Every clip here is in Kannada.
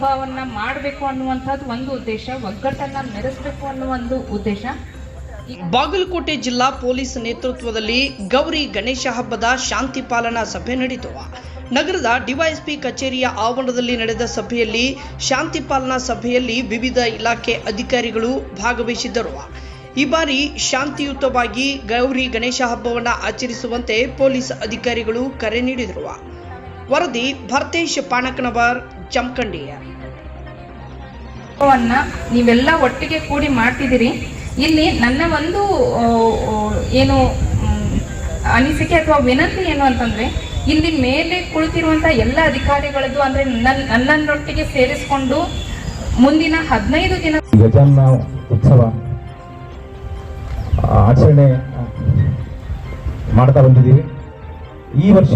ಹಬ್ಬವನ್ನ ಮಾಡಬೇಕು ಅನ್ನುವಂಥದ್ದು ಒಂದು ಉದ್ದೇಶ, ಒಗ್ಗಟ್ಟನ್ನ ಮೆರೆಸಬೇಕು ಅನ್ನೋ ಒಂದು ಉದ್ದೇಶ. ಬಾಗಲಕೋಟೆ ಜಿಲ್ಲಾ ಪೊಲೀಸ್ ನೇತೃತ್ವದಲ್ಲಿ ಗೌರಿ ಗಣೇಶ ಹಬ್ಬದ ಶಾಂತಿ ಪಾಲನಾ ಸಭೆ ನಡೆಯಿತು ನಗರದ ಡಿವೈಎಸ್ಪಿ ಕಚೇರಿಯ ಆವರಣದಲ್ಲಿ ನಡೆದ ಸಭೆಯಲ್ಲಿ ಶಾಂತಿ ಪಾಲನಾ ಸಭೆಯಲ್ಲಿ ವಿವಿಧ ಇಲಾಖೆ ಅಧಿಕಾರಿಗಳು ಭಾಗವಹಿಸಿದ್ದರು. ಈ ಬಾರಿ ಶಾಂತಿಯುತವಾಗಿ ಗೌರಿ ಗಣೇಶ ಹಬ್ಬವನ್ನು ಆಚರಿಸುವಂತೆ ಪೊಲೀಸ್ ಅಧಿಕಾರಿಗಳು ಕರೆ ನೀಡಿದರು. ವರದಿ, ಭರ್ತೇಶ್ ಪಾಣಕನವರ್ ಜಮಖಂಡಿ ಹಬ್ಬವನ್ನ ನೀವೆಲ್ಲ ಒಟ್ಟಿಗೆ ಕೂಡಿ ಮಾಡ್ತಿದ್ದೀರಿ. ಇಲ್ಲಿ ನನ್ನ ಒಂದು ಏನು ಅನಿಸಿಕೆ ಅಥವಾ ವಿನಂತಿ ಏನು ಅಂತಂದ್ರೆ ಇಲ್ಲಿ ಮೇಲೆ ಕುಳಿತಿರುವಂತ ಎಲ್ಲ ಅಧಿಕಾರಿಗಳದ್ದು ಅಂದ್ರೆ ನನ್ನ ನನ್ನನ್ನೊಟ್ಟಿಗೆ ಸೇರಿಸಿಕೊಂಡು ಮುಂದಿನ ಹದಿನೈದು ದಿನ ಗಜಾನ್ನ ಉತ್ಸವ ಆಚರಣೆ ಮಾಡ್ತಾ ಬಂದಿದ್ದೀವಿ. ಈ ವರ್ಷ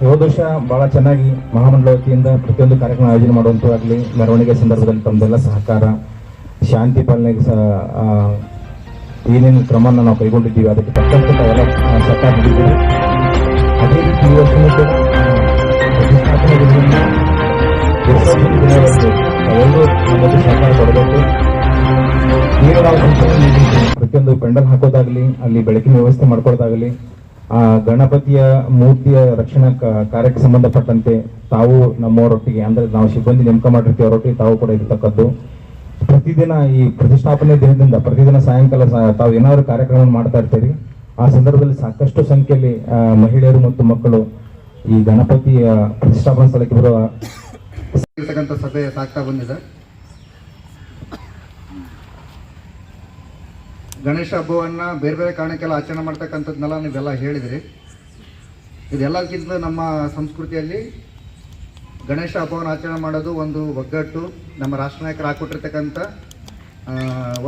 ಹೋದ ವರ್ಷ ಬಹಳ ಚೆನ್ನಾಗಿ ಮಹಾಮಂಡಲ ವತಿಯಿಂದ ಪ್ರತಿಯೊಂದು ಕಾರ್ಯಕ್ರಮ ಆಯೋಜನೆ ಮಾಡುವಂಥದ್ದಾಗಲಿ, ಮೆರವಣಿಗೆ ಸಂದರ್ಭದಲ್ಲಿ ತಮ್ಮದೆಲ್ಲ ಸಹಕಾರ, ಶಾಂತಿ ಪಾಲನೆಗೆ ಸಹ ಏನೇನು ಕ್ರಮವನ್ನು ನಾವು ಕೈಗೊಂಡಿದ್ದೀವಿ, ಅದಕ್ಕೆ ತಕ್ಕಂತೆ ತಾವೆಲ್ಲ ಸಹಕಾರ ನೀಡಿದ್ದೀವಿ. ಅದೇ ಈ ವರ್ಷವೂ ಕೂಡ ಸಹಕಾರ. ಪ್ರತಿಯೊಂದು ಪೆಂಡಲ್ ಹಾಕೋದಾಗ್ಲಿ, ಅಲ್ಲಿ ಬೆಳಕಿನ ವ್ಯವಸ್ಥೆ ಮಾಡ್ಕೊಳ್ಳೋದಾಗ್ಲಿ ಆ ಗಣಪತಿಯ ಮೂರ್ತಿಯ ರಕ್ಷಣಾ ಕಾರ್ಯಕ್ಕೆ ಸಂಬಂಧಪಟ್ಟಂತೆ ತಾವು ನಮ್ಮವರೊಟ್ಟಿಗೆ, ಅಂದ್ರೆ ನಾವು ಸಿಬ್ಬಂದಿ ನೇಮಕ ಮಾಡಿರ್ತೀವಿ, ಅವರೊಟ್ಟಿಗೆ ತಾವು ಕೂಡ ಇರತಕ್ಕದ್ದು. ಪ್ರತಿದಿನ ಈ ಪ್ರತಿಷ್ಠಾಪನೆ ದಿನದಿಂದ, ಪ್ರತಿದಿನ ಸಾಯಂಕಾಲ ತಾವು ಏನಾದ್ರು ಕಾರ್ಯಕ್ರಮ ಮಾಡ್ತಾ ಇರ್ತೀರಿ. ಆ ಸಂದರ್ಭದಲ್ಲಿ ಸಾಕಷ್ಟು ಸಂಖ್ಯೆಯಲ್ಲಿ ಮಹಿಳೆಯರು ಮತ್ತು ಮಕ್ಕಳು ಈ ಗಣಪತಿಯ ಪ್ರತಿಷ್ಠಾಪನಾ ಸ್ಥಳಕ್ಕೆ ಬರುವ ಸಭೆ ಸಾಕ್ತಾ ಬಂದಿದೆ. ಗಣೇಶ ಹಬ್ಬವನ್ನು ಬೇರೆ ಬೇರೆ ಕಾರಣಕ್ಕೆಲ್ಲ ಆಚರಣೆ ಮಾಡ್ತಕ್ಕಂಥದ್ದನ್ನೆಲ್ಲ ನೀವೆಲ್ಲ ಹೇಳಿದಿರಿ. ಇದೆಲ್ಲಕ್ಕಿಂತ ನಮ್ಮ ಸಂಸ್ಕೃತಿಯಲ್ಲಿ ಗಣೇಶ ಹಬ್ಬವನ್ನು ಆಚರಣೆ ಮಾಡೋದು ಒಂದು ಒಗ್ಗಟ್ಟು. ನಮ್ಮ ರಾಷ್ಟ್ರ ನಾಯಕರು ಹಾಕ್ಕೊಟ್ಟಿರ್ತಕ್ಕಂಥ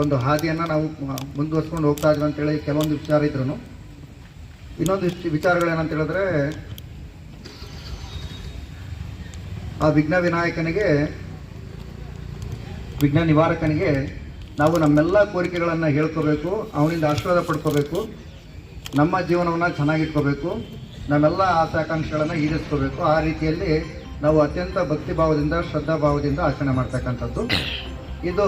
ಒಂದು ಹಾದಿಯನ್ನು ನಾವು ಮುಂದುವರ್ಸ್ಕೊಂಡು ಹೋಗ್ತಾ ಇದ್ವಿ ಅಂತೇಳಿ ಕೆಲವೊಂದು ವಿಚಾರ ಇದ್ರು ಇನ್ನೊಂದು ವಿಚಾರಗಳು ವಿಚಾರಗಳೇನಂತ ಹೇಳಿದ್ರೆ, ಆ ವಿಘ್ನ ವಿನಾಯಕನಿಗೆ, ವಿಘ್ನ ನಿವಾರಕನಿಗೆ ನಾವು ನಮ್ಮೆಲ್ಲ ಕೋರಿಕೆಗಳನ್ನು ಹೇಳ್ಕೋಬೇಕು, ಅವನಿಂದ ಆಶೀರ್ವಾದ ಪಡ್ಕೋಬೇಕು, ನಮ್ಮ ಜೀವನವನ್ನು ಚೆನ್ನಾಗಿಟ್ಕೋಬೇಕು, ನಮ್ಮೆಲ್ಲ ಆಸೆ ಆಕಾಂಕ್ಷೆಗಳನ್ನು ಈಡೇರಿಸ್ಕೋಬೇಕು. ಆ ರೀತಿಯಲ್ಲಿ ನಾವು ಅತ್ಯಂತ ಭಕ್ತಿ ಭಾವದಿಂದ ಶ್ರದ್ಧಾ ಭಾವದಿಂದ ಆಚರಣೆ ಮಾಡ್ತಕ್ಕಂಥದ್ದು. ಇದು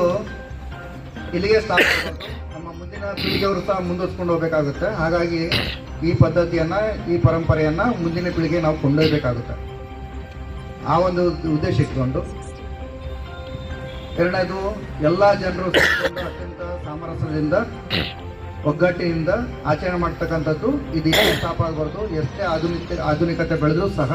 ಇಲ್ಲಿಗೆ ಸ್ಥಾಪ ನಮ್ಮ ಮುಂದಿನ ಪೀಳಿಗೆಯವರು ಸಹ ಮುಂದುವರ್ಸ್ಕೊಂಡು ಹೋಗಬೇಕಾಗುತ್ತೆ. ಹಾಗಾಗಿ ಈ ಪದ್ಧತಿಯನ್ನು, ಈ ಪರಂಪರೆಯನ್ನು ಮುಂದಿನ ಪೀಳಿಗೆ ನಾವು ಕೊಂಡೊಯ್ಯಬೇಕಾಗುತ್ತೆ ಆ ಒಂದು ಉದ್ದೇಶ ಇಟ್ಕೊಂಡು. ಎರಡನೇದು, ಎಲ್ಲ ಜನರು ಅತ್ಯಂತ ಸಾಮರಸ್ಯದಿಂದ, ಒಗ್ಗಟ್ಟಿನಿಂದ ಆಚರಣೆ ಮಾಡ್ತಕ್ಕಂಥದ್ದು ಇದೀಗ ಸ್ಥಾಪ ಆಗಬಾರ್ದು ಎಷ್ಟೇ ಆಧುನಿಕ, ಆಧುನಿಕತೆ ಬೆಳೆದರೂ ಸಹ